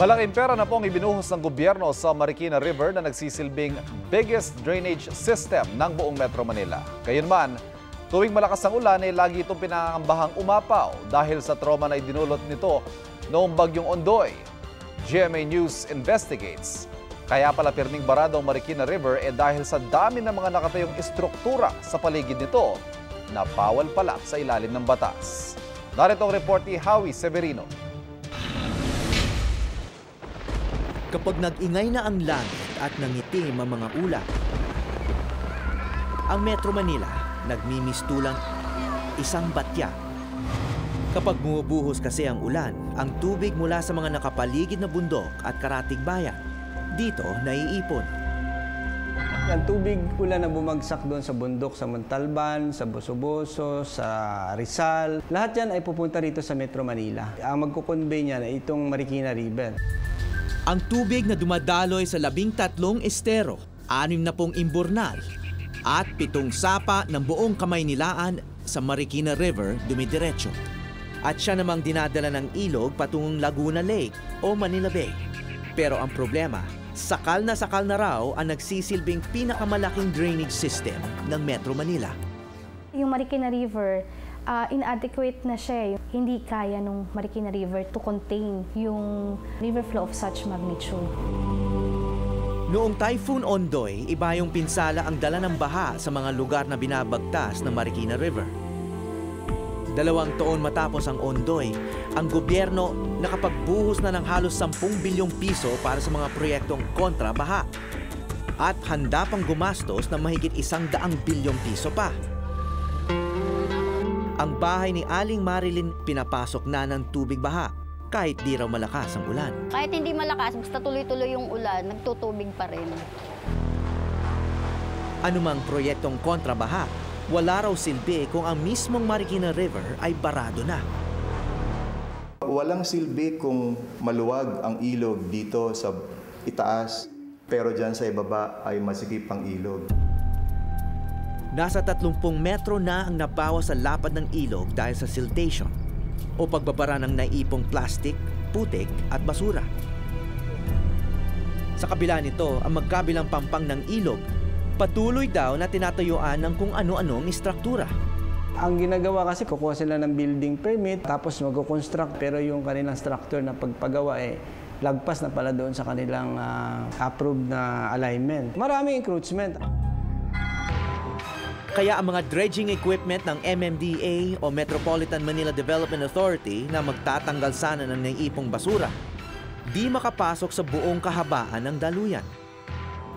Malaking pera na pong ibinuhos ng gobyerno sa Marikina River na nagsisilbing biggest drainage system ng buong Metro Manila. Gayunman, tuwing malakas ang ulan ay lagi itong pinangambahang umapaw dahil sa trauma na idinulot nito noong bagyong Ondoy. GMA News investigates. Kaya pala pirning barado ang Marikina River eh dahil sa dami ng mga nakatayong istruktura sa paligid nito na bawal pala sa ilalim ng batas. Narito ang report ni Howie Severino. Kapag nag-ingay na ang langit at nangitim ang mga ulap. Ang Metro Manila nagmimistulang isang batya. Kapag bumubuhos kasi ang ulan, ang tubig mula sa mga nakapaligid na bundok at karatig bayan, dito naiipon. Ang tubig ulan na bumagsak doon sa bundok, sa Montalban, sa Bosoboso, sa Rizal, lahat yan ay pupunta rito sa Metro Manila. Ang magkukonvey niyan ay itong Marikina River. Ang tubig na dumadaloy sa labing tatlong estero, anim na pong imbornal, at pitong sapa ng buong kamay nilaan sa Marikina River dumidiretso. At siya namang dinadala ng ilog patungong Laguna Lake o Manila Bay. Pero ang problema, sakal na sakal na raw ang nagsisilbing pinakamalaking drainage system ng Metro Manila. Yung Marikina River, uh, inadequate na siya. eh. Hindi kaya nung Marikina River to contain yung river flow of such magnitude. Noong Typhoon Ondoy, iba yung pinsala ang dala ng baha sa mga lugar na binabagtas ng Marikina River. Dalawang taon matapos ang Ondoy, ang gobyerno nakapagbuhos na ng halos 10 bilyong piso para sa mga proyektong kontra baha. At handa pang gumastos ng mahigit isang daang bilyong piso pa. Ang bahay ni Aling Marilyn pinapasok na ng tubig baha kahit di raw malakas ang ulan. Kahit hindi malakas, basta tuloy-tuloy yung ulan, nagtutubig pa rin. Anumang proyektong kontrabaha, wala raw silbi kung ang mismong Marikina River ay barado na. Walang silbi kung maluwag ang ilog dito sa itaas, pero dyan sa ibaba ay masikip ang ilog. Nasa 30 metro na ang nabawas sa lapad ng ilog dahil sa siltation o pagbabara ng naipong plastic, putik at basura. Sa kabila nito, ang magkabilang pampang ng ilog, patuloy daw na tinatayuan ng kung ano-anong istruktura. Ang ginagawa kasi, kukuha sila ng building permit, tapos mag-construct, pero yung kanilang structure na pagpagawa eh, lagpas na pala doon sa kanilang ah, approved na alignment. Maraming encroachment. Kaya ang mga dredging equipment ng MMDA o Metropolitan Manila Development Authority na magtatanggal sana ng naiipong basura, di makapasok sa buong kahabaan ng daluyan.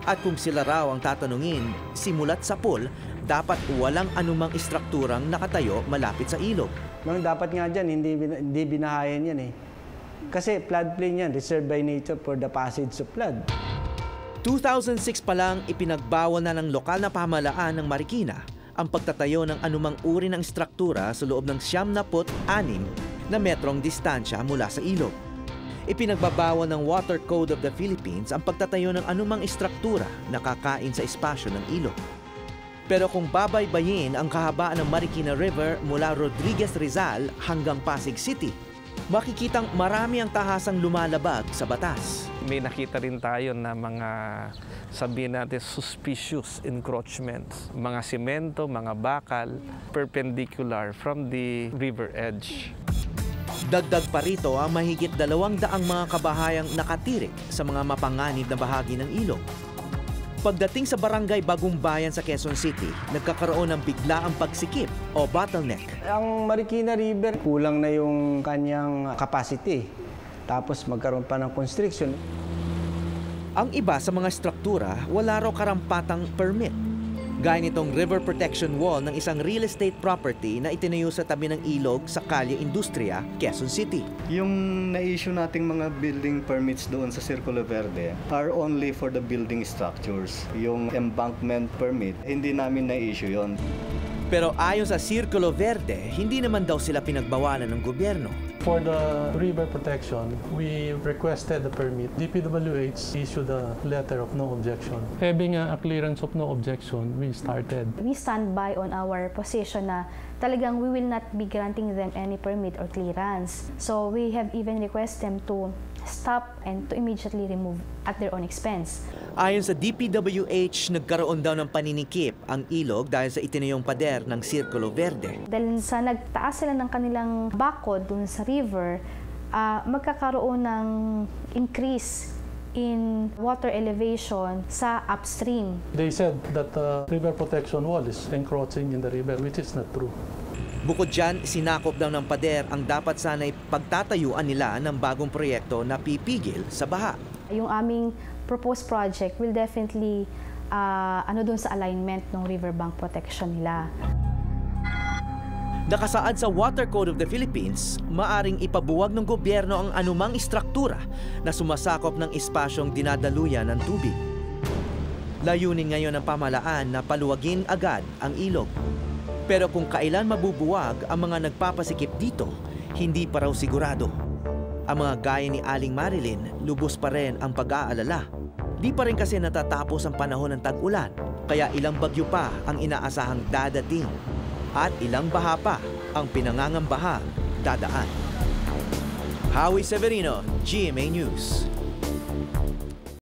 At kung sila raw ang tatanungin, simulat sa pool, dapat walang anumang istrukturang nakatayo malapit sa ilog. Mang dapat nga dyan, hindi, hindi binahayan yan eh. Kasi floodplain yan, reserved by nature for the passage of flood. 2006 pa lang ipinagbawal na ng lokal na pamahalaan ng Marikina ang pagtatayo ng anumang uri ng struktura sa loob ng siyam na put anim na metrong distansya mula sa ilog. Ipinagbabawal ng Water Code of the Philippines ang pagtatayo ng anumang istruktura na kakain sa espasyo ng ilog. Pero kung babaybayin ang kahabaan ng Marikina River mula Rodriguez Rizal hanggang Pasig City, makikitang marami ang tahasang lumalabag sa batas. may nakita rin tayo na mga sabihin natin suspicious encroachments. Mga simento, mga bakal, perpendicular from the river edge. Dagdag pa rito ang mahigit dalawang daang mga kabahayang nakatirik sa mga mapanganib na bahagi ng ilog. Pagdating sa barangay Bagong Bayan sa Quezon City, nagkakaroon ng biglaang pagsikip o bottleneck. Ang Marikina River, kulang na yung kanyang capacity. Tapos magkaroon pa ng constriction. Ang iba sa mga struktura, wala raw karampatang permit. Gaya nitong river protection wall ng isang real estate property na itinayo sa tabi ng ilog sa Kalye Industria, Quezon City. Yung na-issue nating mga building permits doon sa Circulo Verde are only for the building structures. Yung embankment permit, hindi namin na-issue yon. Pero ayon sa Circulo Verde, hindi naman daw sila pinagbawalan ng gobyerno. For the river protection, we requested the permit. DPWH issued a letter of no objection. Having a clearance of no objection, we started. We stand by on our position na talagang we will not be granting them any permit or clearance. So we have even request them to stop and to immediately remove at their own expense. Ayon sa DPWH, nagkaroon daw ng paninikip ang ilog dahil sa itinayong pader ng Sirkulo Verde. Dahil sa nagtaas sila ng kanilang bakod dun sa river, ah, magkakaroon ng increase in water elevation sa upstream. They said that the river protection wall is encroaching in the river, which is not true. Bukod dyan, sinakop daw ng pader ang dapat sana'y pagtatayuan nila ng bagong proyekto na pipigil sa baha. Yung aming proposed project will definitely ah, ano dun sa alignment ng riverbank protection nila. Nakasaad sa Water Code of the Philippines, maaring ipabuwag ng gobyerno ang anumang istruktura na sumasakop ng espasyong dinadaluyan ng tubig. Layunin ngayon ng pamalaan na paluwagin agad ang ilog. Pero kung kailan mabubuwag ang mga nagpapasikip dito, hindi pa raw sigurado. Ang mga gaya ni Aling Marilyn, lubos pa rin ang pag-aalala. Di pa rin kasi natatapos ang panahon ng tag-ulan, kaya ilang bagyo pa ang inaasahang dadating. At ilang baha pa ang pinangangambahang dadaan. Howie Severino, GMA News.